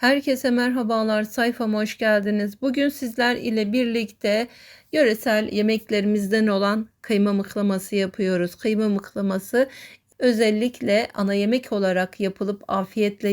Herkese merhabalar, sayfama hoş geldiniz. Bugün sizler ile birlikte yöresel yemeklerimizden olan kıyma mıklaması yapıyoruz. Kıyma mıklaması özellikle ana yemek olarak yapılıp afiyetle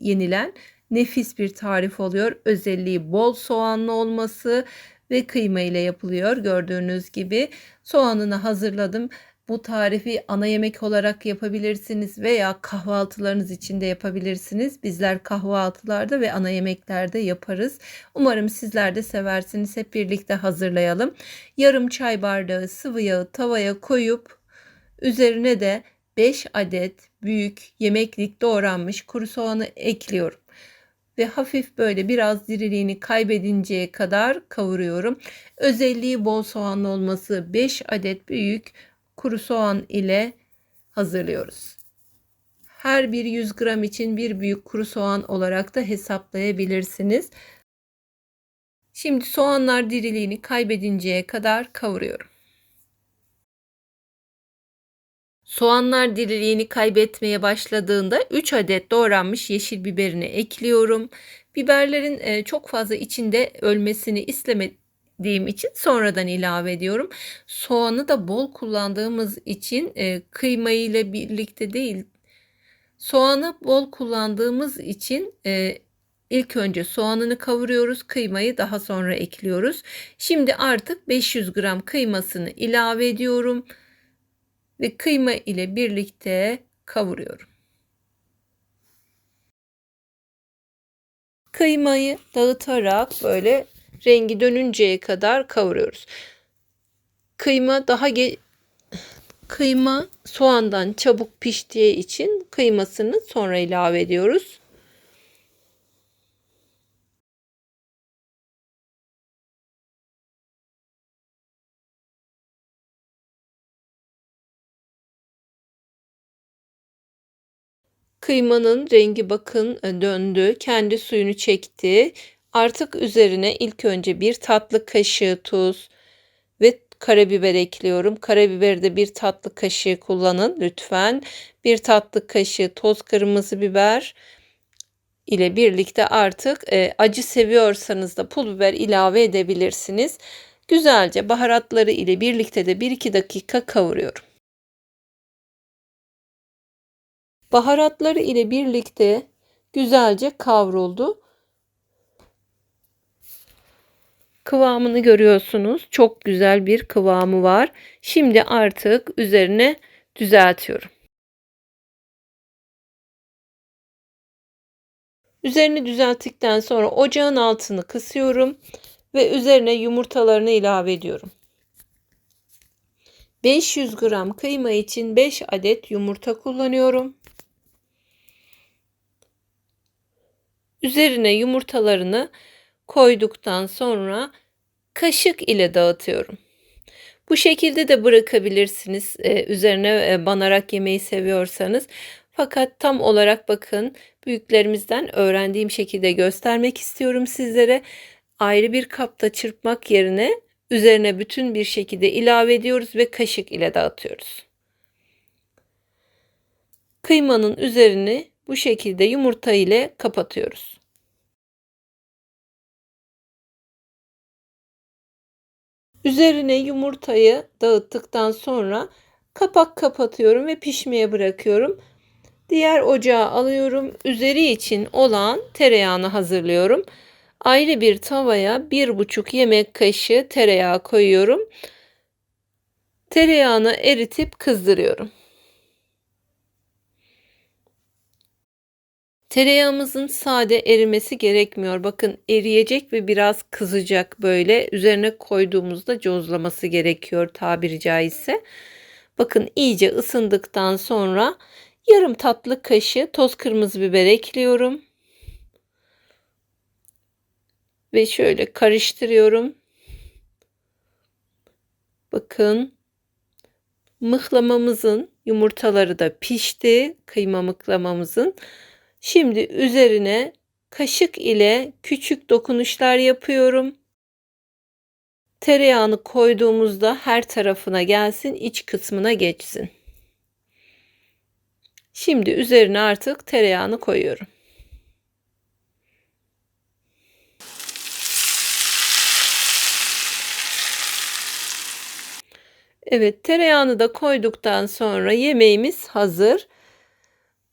yenilen nefis bir tarif oluyor. Özelliği bol soğanlı olması ve kıyma ile yapılıyor. Gördüğünüz gibi soğanını hazırladım. Bu tarifi ana yemek olarak yapabilirsiniz veya kahvaltılarınız için de yapabilirsiniz. Bizler kahvaltılarda ve ana yemeklerde yaparız. Umarım sizler de seversiniz. Hep birlikte hazırlayalım. Yarım çay bardağı sıvı yağı tavaya koyup üzerine de 5 adet büyük yemeklik doğranmış kuru soğanı ekliyorum ve hafif böyle biraz diriliğini kaybedinceye kadar kavuruyorum. Özelliği bol soğanlı olması 5 adet büyük kuru soğan ile hazırlıyoruz. Her bir 100 gram için bir büyük kuru soğan olarak da hesaplayabilirsiniz. Şimdi soğanlar diriliğini kaybedinceye kadar kavuruyorum. Soğanlar diriliğini kaybetmeye başladığında 3 adet doğranmış yeşil biberini ekliyorum. Biberlerin e, çok fazla içinde ölmesini diyeyim için sonradan ilave ediyorum. Soğanı da bol kullandığımız için e, kıyma ile birlikte değil soğanı bol kullandığımız için e, ilk önce soğanını kavuruyoruz. Kıymayı daha sonra ekliyoruz. Şimdi artık 500 gram kıymasını ilave ediyorum ve kıyma ile birlikte kavuruyorum. Kıymayı dağıtarak böyle rengi dönünceye kadar kavuruyoruz. Kıyma daha ge kıyma soğandan çabuk piştiği için kıymasını sonra ilave ediyoruz. Kıymanın rengi bakın döndü. Kendi suyunu çekti. Artık üzerine ilk önce bir tatlı kaşığı tuz ve karabiber ekliyorum. Karabiberi de bir tatlı kaşığı kullanın lütfen. Bir tatlı kaşığı toz kırmızı biber ile birlikte artık e, acı seviyorsanız da pul biber ilave edebilirsiniz. Güzelce baharatları ile birlikte de 1-2 dakika kavuruyorum. Baharatları ile birlikte güzelce kavruldu. Kıvamını görüyorsunuz. Çok güzel bir kıvamı var. Şimdi artık üzerine düzeltiyorum. Üzerini düzelttikten sonra ocağın altını kısıyorum ve üzerine yumurtalarını ilave ediyorum. 500 gram kıyma için 5 adet yumurta kullanıyorum. Üzerine yumurtalarını koyduktan sonra kaşık ile dağıtıyorum. Bu şekilde de bırakabilirsiniz. Ee, üzerine e, banarak yemeyi seviyorsanız. Fakat tam olarak bakın büyüklerimizden öğrendiğim şekilde göstermek istiyorum sizlere. Ayrı bir kapta çırpmak yerine üzerine bütün bir şekilde ilave ediyoruz ve kaşık ile dağıtıyoruz. Kıymanın üzerini bu şekilde yumurta ile kapatıyoruz. Üzerine yumurtayı dağıttıktan sonra kapak kapatıyorum ve pişmeye bırakıyorum. Diğer ocağa alıyorum. Üzeri için olan tereyağını hazırlıyorum. Ayrı bir tavaya bir buçuk yemek kaşığı tereyağı koyuyorum. Tereyağını eritip kızdırıyorum. Tereyağımızın sade erimesi gerekmiyor. Bakın eriyecek ve biraz kızacak böyle. Üzerine koyduğumuzda cozlaması gerekiyor tabiri caizse. Bakın iyice ısındıktan sonra yarım tatlı kaşığı toz kırmızı biber ekliyorum. Ve şöyle karıştırıyorum. Bakın mıhlamamızın yumurtaları da pişti. Kıyma mıhlamamızın. Şimdi üzerine kaşık ile küçük dokunuşlar yapıyorum. Tereyağını koyduğumuzda her tarafına gelsin, iç kısmına geçsin. Şimdi üzerine artık tereyağını koyuyorum. Evet tereyağını da koyduktan sonra yemeğimiz hazır.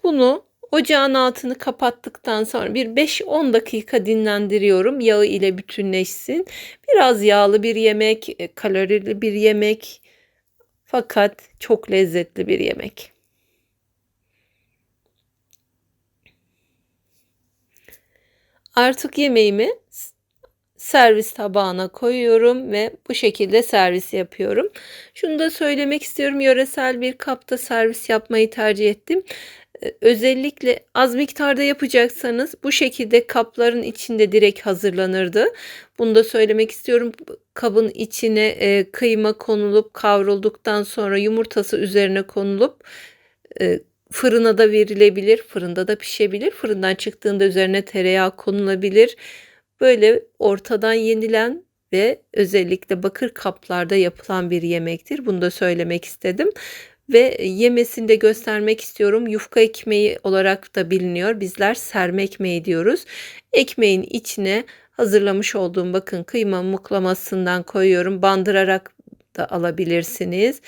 Bunu ocağın altını kapattıktan sonra bir 5-10 dakika dinlendiriyorum. Yağı ile bütünleşsin. Biraz yağlı bir yemek, e, kalorili bir yemek fakat çok lezzetli bir yemek. Artık yemeğimi servis tabağına koyuyorum ve bu şekilde servis yapıyorum. Şunu da söylemek istiyorum. Yöresel bir kapta servis yapmayı tercih ettim. Ee, özellikle az miktarda yapacaksanız bu şekilde kapların içinde direkt hazırlanırdı. Bunu da söylemek istiyorum. Kabın içine e, kıyma konulup kavrulduktan sonra yumurtası üzerine konulup e, fırına da verilebilir. Fırında da pişebilir. Fırından çıktığında üzerine tereyağı konulabilir. Böyle ortadan yenilen ve özellikle bakır kaplarda yapılan bir yemektir. Bunu da söylemek istedim. Ve yemesini de göstermek istiyorum. Yufka ekmeği olarak da biliniyor. Bizler serme ekmeği diyoruz. Ekmeğin içine hazırlamış olduğum bakın kıyma muklamasından koyuyorum. Bandırarak da alabilirsiniz.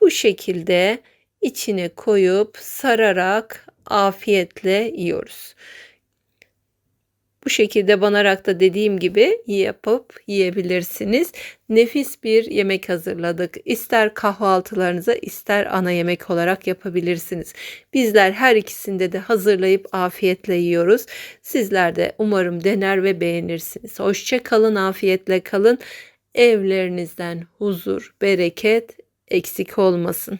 Bu şekilde içine koyup sararak afiyetle yiyoruz. Bu şekilde banarak da dediğim gibi yapıp yiyebilirsiniz. Nefis bir yemek hazırladık. İster kahvaltılarınıza ister ana yemek olarak yapabilirsiniz. Bizler her ikisinde de hazırlayıp afiyetle yiyoruz. Sizler de umarım dener ve beğenirsiniz. Hoşça kalın, afiyetle kalın. Evlerinizden huzur, bereket eksik olmasın.